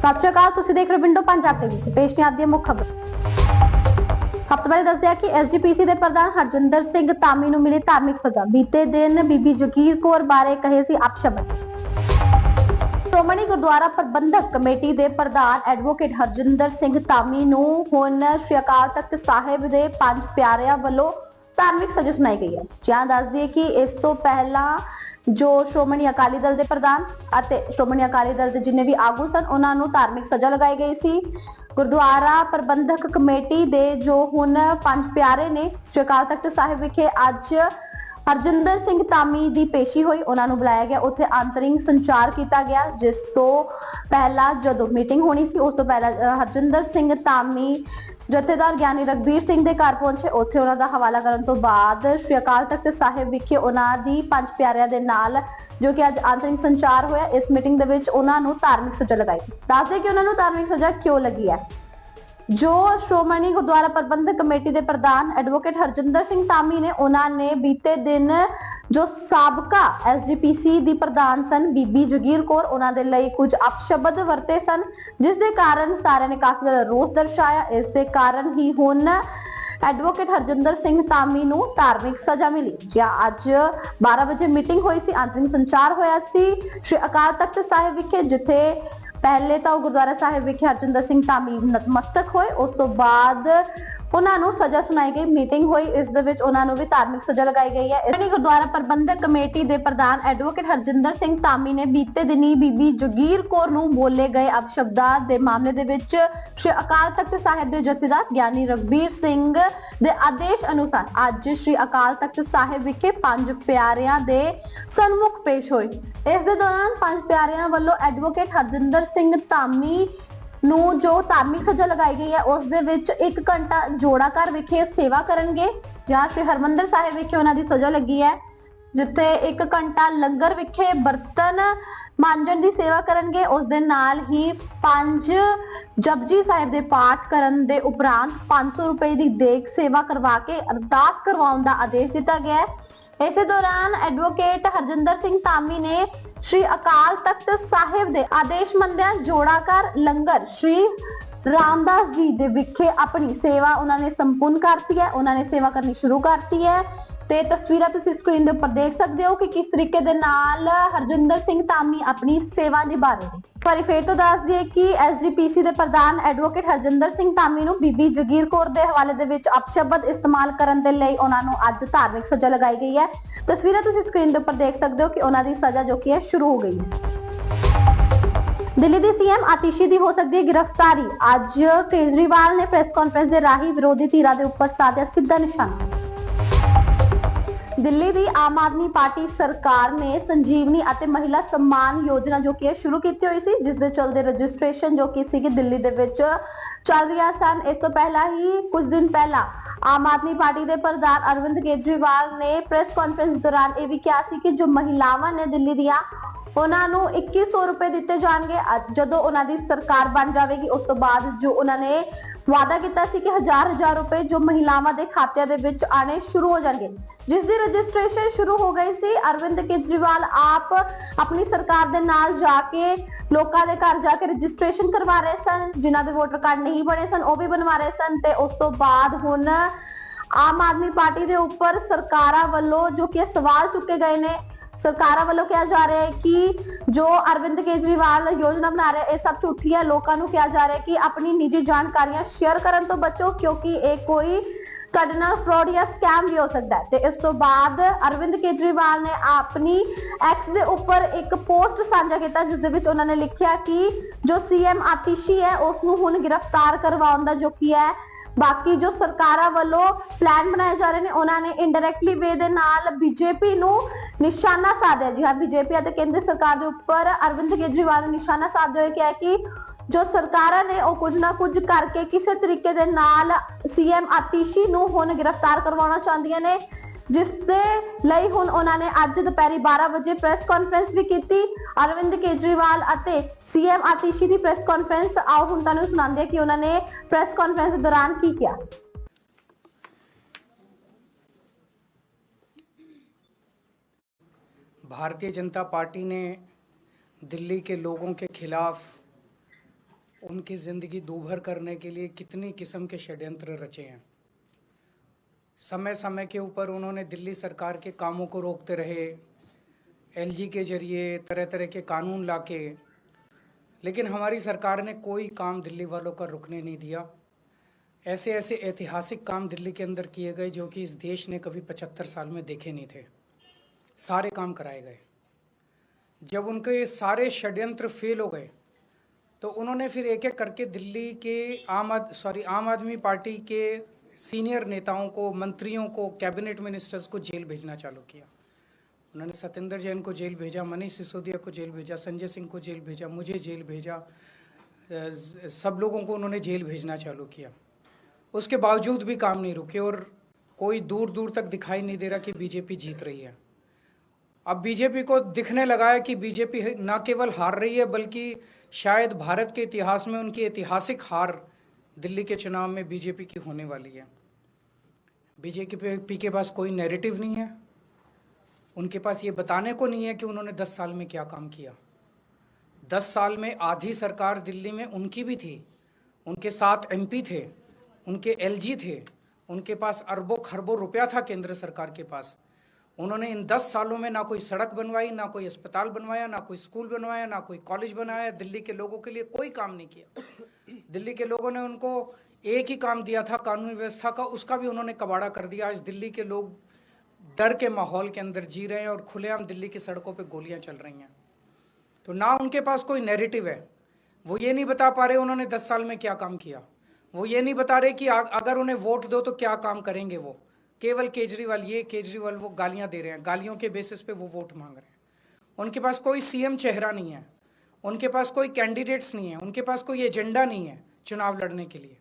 ਸਤਿ ਸ਼੍ਰੀ ਅਕਾਲ, ਤੁਸੀਂ ਦੇਖ ਰਹੇ ਵਿੰਡੋ ਪੰਜਾਬ ਟੀਵੀ ਪੇਸ਼ ਨੇ ਅੱਜ ਦੀਆਂ ਮੁੱਖ ਖਬਰ। ਸਭ ਤੋਂ ਪਹਿਲੇ ਦੱਸਦੇ ਹਾਂ ਕਿ ਐਸਜੀਪੀਸੀ ਦੇ ਪ੍ਰਧਾਨ ਹਰਜਿੰਦਰ ਸਿੰਘ ਧਾਮੀ ਨੂੰ ਮਿਲੀ ਧਾਰਮਿਕ ਸਜ਼ਾ। ਬੀਤੇ ਦਿਨ ਬੀਬੀ ਜਗੀਰ ਕੌਰ ਬਾਰੇ ਕਹੇ ਸੀ ਅਪਸ਼ਬਦ। ਸ਼੍ਰੋਮਣੀ ਗੁਰਦੁਆਰਾ ਪ੍ਰਬੰਧਕ ਕਮੇਟੀ ਦੇ ਪ੍ਰਧਾਨ ਐਡਵੋਕੇਟ ਹਰਜਿੰਦਰ ਸਿੰਘ ਧਾਮੀ ਨੂੰ ਹੁਣ ਸ਼੍ਰੀ ਅਕਾਲ ਤਖਤ ਸਾਹਿਬ ਦੇ ਪੰਜ ਪਿਆਰਿਆਂ ਵੱਲੋਂ ਧਾਰਮਿਕ ਸਜ਼ਾ ਸੁਣਾਈ ਗਈ ਹੈ। ਜਾਂ ਦੱਸ ਦਈਏ ਕਿ ਇਸ ਤੋਂ ਪਹਿਲਾਂ ਜੋ ਸ਼੍ਰੋਮਣੀ ਅਕਾਲੀ ਦਲ ਦੇ ਪ੍ਰਧਾਨ ਅਤੇ ਸ਼੍ਰੋਮਣੀ ਅਕਾਲੀ ਦਲ ਦੇ ਜਿੰਨੇ ਵੀ ਆਗੂ ਸਨ, ਉਹਨਾਂ ਨੂੰ ਧਾਰਮਿਕ ਸਜ਼ਾ ਲਗਾਈ ਗਈ ਸੀ। ਗੁਰਦੁਆਰਾ ਪ੍ਰਬੰਧਕ ਕਮੇਟੀ ਦੇ ਜੋ ਹੁਣ ਪੰਜ ਪਿਆਰੇ ਨੇ, ਜੋ ਅਕਾਲ ਤਖਤ ਸਾਹਿਬ ਵਿਖੇ ਅੱਜ ਹਰਜਿੰਦਰ ਸਿੰਘ ਧਾਮੀ ਦੀ ਪੇਸ਼ੀ ਹੋਈ, ਉਹਨਾਂ ਨੂੰ ਬੁਲਾਇਆ ਗਿਆ। ਉੱਥੇ ਆਂਤਰਿੰਗ ਸੰਚਾਰ ਕੀਤਾ ਗਿਆ, ਜਿਸ ਤੋਂ ਪਹਿਲਾਂ ਜਦੋਂ ਮੀਟਿੰਗ ਹੋਣੀ ਸੀ, ਉਸ ਤੋਂ ਪਹਿਲਾਂ ਹਰਜਿੰਦਰ ਸਿੰਘ ਧਾਮੀ ਜਥੇਦਾਰ ਗਿਆਨੀ ਰਗਬੀਰ ਸਿੰਘ ਦੇ ਘਰ ਪਹੁੰਚੇ। ਉੱਥੇ ਉਹਨਾਂ ਦਾ ਹਵਾਲਾ ਕਰਨ ਤੋਂ ਬਾਅਦ ਸ਼੍ਰੀ ਅਕਾਲ ਤਖਤ ਸਾਹਿਬ ਵਿਖੇ ਉਹਨਾਂ ਦੀ ਪੰਜ ਪਿਆਰਿਆਂ ਦੇ ਨਾਲ, ਜੋ ਕਿ ਅੱਜ ਆਂਤਰਿਕ ਸੰਚਾਰ ਹੋਇਆ, ਇਸ ਮੀਟਿੰਗ ਦੇ ਵਿੱਚ ਉਹਨਾਂ ਨੂੰ ਧਾਰਮਿਕ ਸਜ਼ਾ ਲਗਾਈ। ਦੱਸਦੇ ਕਿ ਉਹਨਾਂ ਨੂੰ ਧਾਰਮਿਕ ਸਜ਼ਾ ਕਿਉਂ ਲੱਗੀ ਹੈ? ਜੋ ਸ਼੍ਰੋਮਣੀ ਗੁਰਦੁਆਰਾ ਪ੍ਰਬੰਧਕ ਕਮੇਟੀ ਦੇ ਪ੍ਰਧਾਨ ਐਡਵੋਕੇਟ ਹਰਜਿੰਦਰ ਸਿੰਘ ਧਾਮੀ ਨੇ, ਉਹਨਾਂ ਨੇ ਬੀਤੇ ਦਿਨ ਜੋ ਸਾਬਕਾ ਐਸਜੀਪੀਸੀ ਦੀ ਪ੍ਰਧਾਨ ਸਨ, ਬੀਬੀ ਜਗੀਰ ਕੌਰ, ਉਹਨਾਂ ਦੇ ਲਈ ਕੁਝ ਅਪਸ਼ਬਦ ਵਰਤੇ ਸਨ, ਜਿਸ ਦੇ ਕਾਰਨ ਸਾਰਿਆਂ ਨੇ ਕਾਫੀ ਜ਼ਿਆਦਾ ਰੋਸ ਦਰਸਾਇਆ। ਇਸ ਦੇ ਕਾਰਨ ਹੀ ਹੁਣ ਐਡਵੋਕੇਟ ਹਰਜਿੰਦਰ ਸਿੰਘ ਧਾਮੀ ਨੂੰ ਧਾਰਮਿਕ ਸਜ਼ਾ ਮਿਲੀ ਜਾਂ ਅੱਜ 12 ਵਜੇ ਮੀਟਿੰਗ ਹੋਈ ਸੀ, ਅੰਤਰਿਮ ਸੰਚਾਰ ਹੋਇਆ ਸੀ ਸ਼੍ਰੀ ਅਕਾਲ ਤਖਤ ਸਾਹਿਬ ਵਿਖੇ, ਜਿੱਥੇ ਪਹਿਲੇ ਤਾਂ ਉਹ ਗੁਰਦੁਆਰਾ ਸਾਹਿਬ ਵਿਖੇ ਹਰਜਿੰਦਰ ਸਿੰਘ ਧਾਮੀ ਨਤਮਸਤਕ ਹੋਏ, ਉਸ ਤੋਂ ਬਾਅਦ ਉਹਨਾਂ ਨੂੰ ਸਜ਼ਾ ਸੁਣਾਈ ਗਈ। ਮੀਟਿੰਗ ਹੋਈ। ਇਸ ਦੇ ਵਿੱਚ ਉਹਨਾਂ ਨੂੰ ਵੀ ਧਾਰਮਿਕ ਸਜ਼ਾ ਲਗਾਈ ਗਈ ਹੈ। ਇਸਨੀ ਗੁਰਦੁਆਰਾ ਪ੍ਰਬੰਧਕ ਕਮੇਟੀ ਦੇ ਪ੍ਰਧਾਨ ਐਡਵੋਕੇਟ ਹਰਜਿੰਦਰ ਸਿੰਘ ਧਾਮੀ ਨੇ ਬੀਤੇ ਦਿਨੀ ਬੀਬੀ ਜਗੀਰ ਕੌਰ ਨੂੰ ਬੋਲੇ ਗਏ ਅਪਸ਼ਬਦਾਂ ਦੇ ਮਾਮਲੇ ਦੇ ਵਿੱਚ ਸ਼੍ਰੀ ਅਕਾਲ ਤਖਤ ਸਾਹਿਬ ਦੇ ਜਥੇਦਾਰ ਗਿਆਨੀ ਰਗਬੀਰ ਸਿੰਘ ਦੇ ਆਦੇਸ਼ ਅਨੁਸਾਰ ਅੱਜ ਸ਼੍ਰੀ ਅਕਾਲ ਤਖਤ ਸਾਹਿਬ ਵਿਖੇ ਪੰਜ ਪਿਆਰਿਆਂ ਦੇ ਸਨਮੁਖ ਪੇਸ਼ ਹੋਏ। ਇਸ ਦੇ ਦੌਰਾਨ ਪੰਜ ਪਿਆਰਿਆਂ ਵੱਲੋਂ ਐਡਵੋਕੇਟ ਹਰਜਿੰਦਰ ਸਿੰਘ ਧਾਮੀ ਨੂੰ ਜੋ ਧਾਰਮਿਕ ਸਜ਼ਾ ਲਗਾਈ ਗਈ ਹੈ, ਉਸ ਦੇ ਵਿੱਚ 1 ਘੰਟਾ ਜੋੜਾ ਵਿਖੇ ਸੇਵਾ ਕਰਨਗੇ ਜਾਂ ਸ਼੍ਰੀ ਹਰਮੰਦਰ ਸਾਹਿਬ ਵਿਖੇ ਉਹਨਾਂ ਦੀ ਸਜ਼ਾ ਲੱਗੀ ਹੈ, ਜਿੱਥੇ 1 ਘੰਟਾ ਲੰਗਰ ਵਿਖੇ ਬਰਤਨ ਮਾਂਜਣ ਦੀ ਸੇਵਾ ਕਰਨਗੇ, ਉਸ ਦੇ ਨਾਲ ਹੀ ਪੰਜ ਜਪਜੀ ਸਾਹਿਬ ਦੇ ਪਾਠ ਕਰਨ ਦੇ ਉਪਰੰਤ 500 ਰੁਪਏ ਦੀ ਦੇਖ ਸੇਵਾ ਕਰਵਾ ਕੇ ਅਰਦਾਸ ਕਰਵਾਉਣ ਦਾ ਆਦੇਸ਼ ਦਿੱਤਾ ਗਿਆ ਹੈ। ਇਸੇ ਦੌਰਾਨ ਐਡਵੋਕੇਟ ਹਰਜਿੰਦਰ ਸਿੰਘ ਧਾਮੀ ਨੇ ਸ਼੍ਰੀ ਅਕਾਲ ਤਖਤ ਸਾਹਿਬ ਦੇ ਆਦੇਸ਼ ਮੰਦਿਆਂ ਜੋੜਾਕਾਰ ਲੰਗਰ ਸ਼੍ਰੀ ਰਾਮਦਾਸ ਜੀ ਦੇ ਵਿਖੇ ਆਪਣੀ ਸੇਵਾ ਉਹਨਾਂ ਨੇ ਸੰਪੂਰਨ ਕਰਤੀ ਹੈ, ਉਹਨਾਂ ਨੇ ਸੇਵਾ ਕਰਨੀ ਸ਼ੁਰੂ ਕਰਤੀ ਹੈ। ਤੇ ਤਸਵੀਰਾਂ ਤੁਸੀਂ ਸਕਰੀਨ ਦੇ ਉੱਪਰ ਦੇਖ ਸਕਦੇ ਹੋ ਕਿ ਕਿਸ ਤਰੀਕੇ ਦੇ ਨਾਲ ਹਰਜਿੰਦਰ ਸਿੰਘ ਧਾਮੀ ਆਪਣੀ ਸੇਵਾ ਨਿਭਾ ਰਹੇ ਨੇ। ਪਰ ਫੇਰ ਤੋਂ ਦੱਸ ਦਈਏ ਕਿ ਐਸਜੀਪੀਸੀ ਦੇ ਪ੍ਰਧਾਨ ਐਡਵੋਕੇਟ ਹਰਜਿੰਦਰ ਸਿੰਘ ਧਾਮੀ ਨੂੰ ਬੀਬੀ ਜਗੀਰ ਕੌਰ ਦੇ ਹਵਾਲੇ ਦੇ ਵਿੱਚ ਅਪਸ਼ਬਦ ਇਸਤੇਮਾਲ ਕਰਨ ਦੇ ਲਈ ਉਹਨਾਂ ਨੂੰ ਅੱਜ ਧਾਰਮਿਕ ਸਜ਼ਾ ਲਗਾਈ ਗਈ ਹੈ। ਤਸਵੀਰਾਂ ਤੁਸੀਂ ਸਕਰੀਨ ਦੇ ਉੱਪਰ ਦੇਖ ਸਕਦੇ ਹੋ ਕਿ ਉਹਨਾਂ ਦੀ ਸਜ਼ਾ ਜੋ ਕਿ ਹੈ ਸ਼ੁਰੂ ਹੋ ਗਈ ਹੈ। ਦਿੱਲੀ ਦੀ ਸੀਐਮ ਆਤਿਸ਼ੀ ਦੀ ਹੋ ਸਕਦੀ ਹੈ ਗ੍ਰਿਫਤਾਰੀ। ਅੱਜ ਕੇਜਰੀਵਾਲ ਨੇ ਪ੍ਰੈਸ ਕਾਨਫਰੰਸ ਦੇ ਰਾਹੀਂ ਵਿਰੋਧੀ ਧਿਰਾਂ ਦੇ ਉੱਪਰ ਸਾਧਿਆ ਸਿੱਧਾ ਨਿਸ਼ਾਨਾ। ਦਿੱਲੀ ਦੀ ਆਮ ਆਦਮੀ ਪਾਰਟੀ ਸਰਕਾਰ ਨੇ ਸੰਜੀਵਨੀ ਅਤੇ ਮਹਿਲਾ ਸਨਮਾਨ ਯੋਜਨਾ ਜੋ ਕਿ ਸ਼ੁਰੂ ਕੀਤੀ ਹੋਈ ਸੀ ਜਿਸ ਦੇ ਚਲਦੇ ਰਜਿਸਟ੍ਰੇਸ਼ਨ ਜੋ ਕਿ ਸੀਗੀ ਦਿੱਲੀ ਦੇ ਵਿੱਚ ਚੱਲ ਰਹੀਆਂ ਸਨ। ਇਸ ਤੋਂ ਪਹਿਲਾਂ ਹੀ ਕੁਝ ਦਿਨ ਪਹਿਲਾਂ ਆਮ ਆਦਮੀ ਪਾਰਟੀ ਦੇ ਪ੍ਰਧਾਨ ਅਰਵਿੰਦ ਕੇਜਰੀਵਾਲ ਨੇ ਪ੍ਰੈਸ ਕਾਨਫਰੰਸ ਦੌਰਾਨ ਇਹ ਵੀ ਕਿਹਾ ਸੀ ਕਿ ਜੋ ਮਹਿਲਾਵਾਂ ਨੇ ਦਿੱਲੀ ਦੀਆਂ, ਉਹਨਾਂ ਨੂੰ 2100 ਰੁਪਏ ਦਿੱਤੇ ਜਾਣਗੇ। ਜਦੋਂ ਉਹਨਾਂ ਦੀ ਸਰਕਾਰ ਬਣ ਜਾਵੇਗੀ, ਉਸ ਤੋਂ ਬਾਅਦ ਜੋ ਉਹਨਾਂ ਨੇ ਵਾਅਦਾ ਕੀਤਾ ਸੀ ਕਿ ਹਜ਼ਾਰ ਹਜ਼ਾਰ ਰੁਪਏ ਜੋ ਮਹਿਲਾਵਾਂ ਦੇ ਖਾਤਿਆਂ ਦੇ ਵਿੱਚ ਆਣੇ ਸ਼ੁਰੂ ਹੋ ਜਾਣਗੇ। ਜਿਸ ਦੀ ਰਜਿਸਟ੍ਰੇਸ਼ਨ ਸ਼ੁਰੂ ਹੋ ਗਈ ਸੀ, ਅਰਵਿੰਦ ਕੇਜਰੀਵਾਲ ਆਪ ਆਪਣੀ ਸਰਕਾਰ ਦੇ ਨਾਲ ਜਾ ਕੇ, ਲੋਕਾਂ ਦੇ ਘਰ ਜਾ ਕੇ ਰਜਿਸਟ੍ਰੇਸ਼ਨ ਕਰਵਾ ਰਹੇ ਸਨ, ਜਿਨ੍ਹਾਂ ਦੇ ਵੋਟਰ ਕਾਰਡ ਨਹੀਂ ਬਣੇ ਸਨ, ਉਹ ਵੀ ਬਣਵਾ ਰਹੇ ਸਨ ਤੇ ਉਸ ਤੋਂ ਬਾਅਦ ਹੁਣ ਆਮ ਆਦਮੀ ਪਾਰਟੀ ਦੇ ਉੱਪਰ ਸਰਕਾਰਾਂ ਵੱਲੋਂ ਜੋ ਕਿ ਸਵਾਲ ਚੁੱਕੇ ਗਏ ਨੇ ਸਰਕਾਰਾਂ ਵੱਲੋਂ ਕਿਹਾ ਜਾ ਰਿਹਾ ਹੈ ਕਿ ਜੋ ਅਰਵਿੰਦ ਕੇਜਰੀਵਾਲ ਯੋਜਨਾ ਬਣਾ ਰਿਹਾ, ਇਹ ਸਭ ਝੂਠੀ ਹੈ। ਲੋਕਾਂ ਨੂੰ ਕਿਹਾ ਜਾ ਰਿਹਾ ਹੈ ਕਿ ਆਪਣੀ ਨਿੱਜੀ ਜਾਣਕਾਰੀਆਂ ਸ਼ੇਅਰ ਕਰਨ ਤੋਂ ਬਚੋ, ਕਿਉਂਕਿ ਇਹ ਕੋਈ ਤੁਹਾਡੇ ਨਾਲ ਫਰਾਡ ਜਾਂ ਸਕੈਮ ਵੀ ਹੋ ਸਕਦਾ ਹੈ। ਤੇ ਇਸ ਤੋਂ ਬਾਅਦ ਅਰਵਿੰਦ ਕੇਜਰੀਵਾਲ ਨੇ ਆਪਣੀ ਐਕਸ ਦੇ ਉੱਪਰ ਇੱਕ ਪੋਸਟ ਸਾਂਝਾ ਕੀਤਾ, ਜਿਸ ਦੇ ਵਿੱਚ ਉਹਨਾਂ ਨੇ ਲਿਖਿਆ ਕਿ ਜੋ ਸੀਐਮ ਆਤਿਸ਼ੀ ਹੈ ਉਸ ਨੂੰ ਹੁਣ ਗ੍ਰਿਫਤਾਰ ਕਰਵਾਉਣ ਦਾ ਜੋ ਕੀ ਹੈ ਬਾਕੀ ਜੋ ਸਰਕਾਰਾਂ ਵੱਲੋਂ ਪਲਾਨ ਬਣਾਏ ਜਾ ਰਹੇ ਨੇ, ਉਹਨਾਂ ਨੇ ਇਨਡਾਇਰੈਕਟਲੀ ਵੇ ਦੇ ਨਾਲ ਬੀਜੇਪੀ ਨੂੰ ਨਿਸ਼ਾਨਾ ਸਾਧਿਆ ਜੀ ਹਾਂ ਬੀਜੇਪੀ ਅਤੇ ਕੇਂਦਰ ਸਰਕਾਰ ਦੇ ਉੱਪਰ ਅਰਵਿੰਦ ਕੇਜਰੀਵਾਲ ਨੇ ਨਿਸ਼ਾਨਾ ਸਾਧਦੇ ਹੋਏ ਕਿਹਾ ਕਿ ਜੋ ਸਰਕਾਰਾਂ ਨੇ ਉਹ ਕੁਝ ਨਾ ਕੁਝ ਕਰਕੇ ਕਿਸੇ ਤਰੀਕੇ ਦੇ ਨਾਲ ਸੀਐਮ ਆਤਿਸ਼ੀ ਨੂੰ ਹੁਣ ਗ੍ਰਿਫਤਾਰ ਕਰਵਾਉਣਾ ਚਾਹੁੰਦੀਆਂ ਨੇ, ਜਿਸ ਦੇ ਲਈ ਹੁਣ ਉਹਨਾਂ ਨੇ ਅੱਜ ਦੁਪਹਿਰੀ 12 ਵਜੇ ਪ੍ਰੈਸ ਕਾਨਫਰੰਸ ਵੀ ਕੀਤੀ। ਅਰਵਿੰਦ ਕੇਜਰੀਵਾਲ ਅਤੇ ਸੀਐਮ ਆਤਿਸ਼ੀ ਦੀ ਪ੍ਰੈਸ ਕਾਨਫਰੰਸ ਆਓ ਹੁਣ ਤੁਹਾਨੂੰ ਸੁਣਾਉਂਦੇ ਹਾਂ ਕਿ ਉਹਨਾਂ ਨੇ ਪ੍ਰੈਸ ਕਾਨਫਰੰਸ ਦੇ ਦੌਰਾਨ ਕੀ ਕਿਹਾ भारतीय जनता पार्टी ने दिल्ली के लोगों के खिलाफ उनकी ज़िंदगी दूभर करने के लिए कितनी किस्म के षड्यंत्र रचे हैं समय समय के ऊपर उन्होंने दिल्ली सरकार के कामों को रोकते रहे एलजी के जरिए तरह तरह के कानून लाके लेकिन हमारी सरकार ने कोई काम दिल्ली वालों का रुकने नहीं दिया। ऐसे ऐसे ऐतिहासिक काम दिल्ली के अंदर किए गए जो कि इस देश ने कभी पचहत्तर साल में देखे नहीं थे। सारे काम कराए गए। जब उनके सारे षड्यंत्र फेल हो गए तो उन्होंने फिर एक एक करके दिल्ली के आम आद, सॉरी, आम आदमी पार्टी के सीनियर नेताओं को, मंत्रियों को, कैबिनेट मिनिस्टर्स को जेल भेजना चालू किया। उन्होंने सत्येंद्र जैन को जेल भेजा, मनीष सिसोदिया को जेल भेजा, संजय सिंह को जेल भेजा, मुझे जेल भेजा। सब लोगों को उन्होंने जेल भेजना चालू किया। उसके बावजूद भी काम नहीं रुके और कोई दूर दूर तक दिखाई नहीं दे रहा कि बीजेपी जीत रही है। अब बीजेपी को दिखने लगा है कि बीजेपी न केवल हार रही है, बल्कि शायद भारत के इतिहास में उनकी ऐतिहासिक हार दिल्ली के चुनाव में बीजेपी की होने वाली है। बीजेपी के पास कोई नैरेटिव नहीं है। उनके पास ये बताने को नहीं है कि उन्होंने दस साल में क्या काम किया। दस साल में आधी सरकार दिल्ली में उनकी भी थी, उनके साथ एमपी थे, उनके एलजी थे, उनके पास अरबों खरबों रुपया था केंद्र सरकार के पास। उन्होंने इन दस सालों में ना कोई सड़क बनवाई, ना कोई अस्पताल बनवाया, ना कोई स्कूल बनवाया, ना कोई कॉलेज बनाया। दिल्ली के लोगों के लिए कोई काम नहीं किया। दिल्ली के लोगों ने उनको एक ही काम दिया था, कानून व्यवस्था का, उसका भी उन्होंने कबाड़ा कर दिया। आज दिल्ली के लोग डर के माहौल के अंदर जी रहे हैं और खुलेआम दिल्ली की सड़कों पे गोलियाँ चल रही हैं। तो ना उनके पास कोई नैरेटिव है। वो ये नहीं बता पा रहे उन्होंने दस साल में क्या काम किया। वो ये नहीं बता रहे कि अगर उन्हें वोट दो तो क्या काम करेंगे वो। केवल केजरीवाल, ये केजरीवाल वो गालियाँ दे रहे हैं। गालियों के बेसिस पे वो वोट मांग रहे हैं। उनके पास कोई सीएम चेहरा नहीं है। उनके पास कोई कैंडिडेट्स नहीं है। उनके पास कोई एजेंडा नहीं है चुनाव लड़ने के लिए।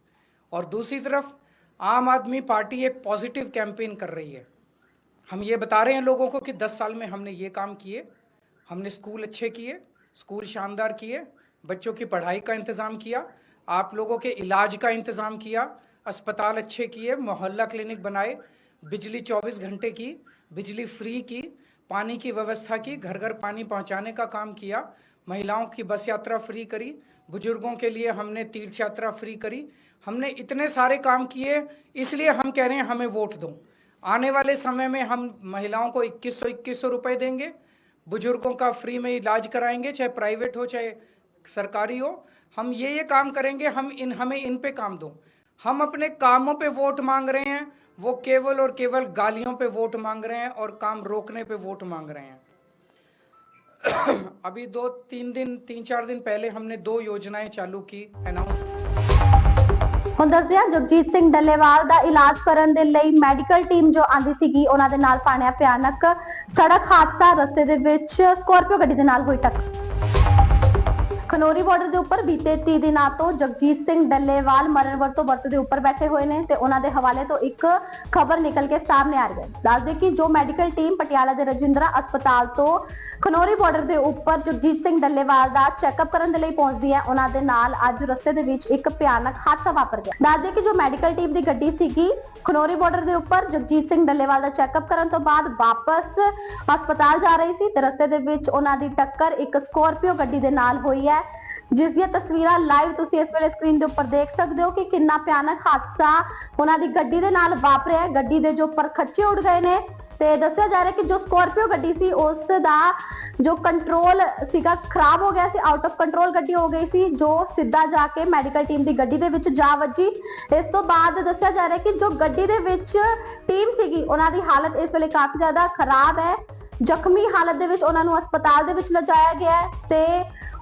और दूसरी तरफ़, आम आदमी पार्टी एक पॉजिटिव कैंपेन कर रही है। हम ये बता रहे हैं लोगों को कि 10 साल में हमने ये काम किए, हमने स्कूल अच्छे किए, स्कूल शानदार किए, बच्चों की पढ़ाई का इंतज़ाम किया, आप लोगों के इलाज का इंतज़ाम किया, अस्पताल अच्छे किए, मोहल्ला क्लिनिक बनाए, बिजली 24 घंटे की, बिजली फ्री की, पानी की व्यवस्था की घर घर पानी पहुँचाने का काम किया, महिलाओं की बस यात्रा फ्री करी, बुज़ुर्गों के लिए हमने तीर्थ यात्रा फ्री करी, हमने इतने सारे काम किए, इसलिए हम कह रहे हैं हमें वोट दो। आने वाले समय में हम महिलाओं को इक्कीस सौ इक्कीस सौ रुपये देंगे, बुज़ुर्गों का फ्री में इलाज कराएँगे, चाहे प्राइवेट हो, चाहे सरकारी हो। हम ये ये काम करेंगे, हम इन, हमें इन पे काम दो। हम अपने कामों पे वोट मांग रहे हैं, वो केवल और केवल गालियों पे वोट मांग रहे हैं और काम रोकने पे वोट मांग रहे हैं। अभी दो, तीन दिन, तीन चार दिन पहले हमने दो योजनाएँ चालू की अनाउंस ਹੁਣ ਦੱਸਦੇ ਹਾਂ, ਜਗਜੀਤ ਸਿੰਘ ਡੱਲੇਵਾਲ ਦਾ ਇਲਾਜ ਕਰਨ ਦੇ ਲਈ ਮੈਡੀਕਲ ਟੀਮ ਜੋ ਆਂਦੀ ਸੀਗੀ, ਉਹਨਾਂ ਦੇ ਨਾਲ ਪਾਣਿਆ ਭਿਆਨਕ ਸੜਕ ਹਾਦਸਾ, ਰਸਤੇ ਦੇ ਵਿੱਚ ਸਕੋਰਪੀਓ ਗੱਡੀ ਦੇ ਨਾਲ ਹੋਈ ਟੱਕਰ। ਖਨੋਰੀ ਬਾਰਡਰ ਦੇ ਉੱਪਰ ਬੀਤੇ 30 ਦਿਨਾਂ ਤੋਂ ਜਗਜੀਤ ਸਿੰਘ ਡੱਲੇਵਾਲ ਮਰਨ ਵਰਤੋਂ ਵਰਤ ਦੇ ਉੱਪਰ ਬੈਠੇ ਹੋਏ ਨੇ ਤੇ ਉਹਨਾਂ ਦੇ ਹਵਾਲੇ ਤੋਂ ਇੱਕ ਖਬਰ ਨਿਕਲ ਕੇ ਸਾਹਮਣੇ ਆ ਰਹੀ ਹੈ। ਦੱਸਦੇ ਕਿ ਜੋ ਮੈਡੀਕਲ ਟੀਮ ਪਟਿਆਲਾ ਦੇ ਰਜਿੰਦਰਾ ਹਸਪਤਾਲ ਤੋਂ ਖਨੋਰੀ ਬਾਰਡਰ ਦੇ ਉੱਪਰ ਜਗਜੀਤ ਸਿੰਘ ਡੱਲੇਵਾਲ ਦਾ ਚੈੱਕਅਪ ਕਰਨ ਦੇ ਲਈ ਪਹੁੰਚਦੀ ਹੈ। ਉਹਨਾਂ ਦੇ ਨਾਲ ਅੱਜ ਰਸਤੇ ਦੇ ਵਿੱਚ ਇੱਕ ਭਿਆਨਕ ਹਾਦਸਾ ਵਾਪਰ ਗਿਆ। ਦੱਸਦੇ ਕਿ ਜੋ ਮੈਡੀਕਲ ਟੀਮ ਦੀ ਗੱਡੀ ਸੀਗੀ, ਖਨੋਰੀ ਬਾਰਡਰ ਦੇ ਉੱਪਰ ਜਗਜੀਤ ਸਿੰਘ ਡੱਲੇਵਾਲ ਦਾ ਚੈੱਕਅਪ ਕਰਨ ਤੋਂ ਬਾਅਦ ਵਾਪਸ ਹਸਪਤਾਲ ਜਾ ਰਹੀ ਸੀ। ਤੇ ਰਸਤੇ ਦੇ ਵਿੱਚ ਉਹਨਾਂ ਦੀ ਟੱਕਰ ਇੱਕ ਸਕੋਰਪੀਓ ਗੱਡੀ ਦੇ ਨਾਲ ਹੋਈ ਹੈ। ਜਿਸ ਦੀਆਂ ਤਸਵੀਰਾਂ ਲਾਈਵ ਤੁਸੀਂ ਇਸ ਵੇਲੇ ਸਕਰੀਨ ਦੇ ਉੱਪਰ ਦੇਖ ਸਕਦੇ ਹੋ ਕਿ ਕਿੰਨਾ ਭਿਆਨਕ ਹਾਦਸਾ ਉਹਨਾਂ ਦੀ ਗੱਡੀ ਦੇ ਨਾਲ ਵਾਪਰਿਆ ਗੱਡੀ ਦੇ ਜੋ ਪਰਖੱਚੇ ਉੱਡ ਗਏ ਨੇ ਤੇ ਦੱਸਿਆ ਜਾ ਰਿਹਾ ਕਿ ਜੋ ਸਕੋਰਪੀਓ ਗੱਡੀ ਸੀ ਉਸ ਦਾ ਜੋ ਕੰਟਰੋਲ ਸੀਗਾ ਖਰਾਬ ਹੋ ਗਿਆ ਸੀ ਆਊਟ ਆਫ ਕੰਟਰੋਲ ਗੱਡੀ ਹੋ ਗਈ ਸੀ, ਜੋ ਸਿੱਧਾ ਜਾ ਕੇ ਮੈਡੀਕਲ ਟੀਮ ਦੀ ਗੱਡੀ ਦੇ ਵਿੱਚ ਜਾ ਵੱਜੀ। ਇਸ ਤੋਂ ਬਾਅਦ ਦੱਸਿਆ ਜਾ ਰਿਹਾ ਕਿ ਜੋ ਗੱਡੀ ਦੇ ਵਿੱਚ ਟੀਮ ਸੀਗੀ, ਉਹਨਾਂ ਦੀ ਹਾਲਤ ਇਸ ਵੇਲੇ ਕਾਫੀ ਜ਼ਿਆਦਾ ਖਰਾਬ ਹੈ। ਜ਼ਖਮੀ ਹਾਲਤ ਦੇ ਵਿੱਚ ਉਹਨਾਂ ਨੂੰ ਹਸਪਤਾਲ ਦੇ ਵਿੱਚ ਲਿਜਾਇਆ ਗਿਆ ਤੇ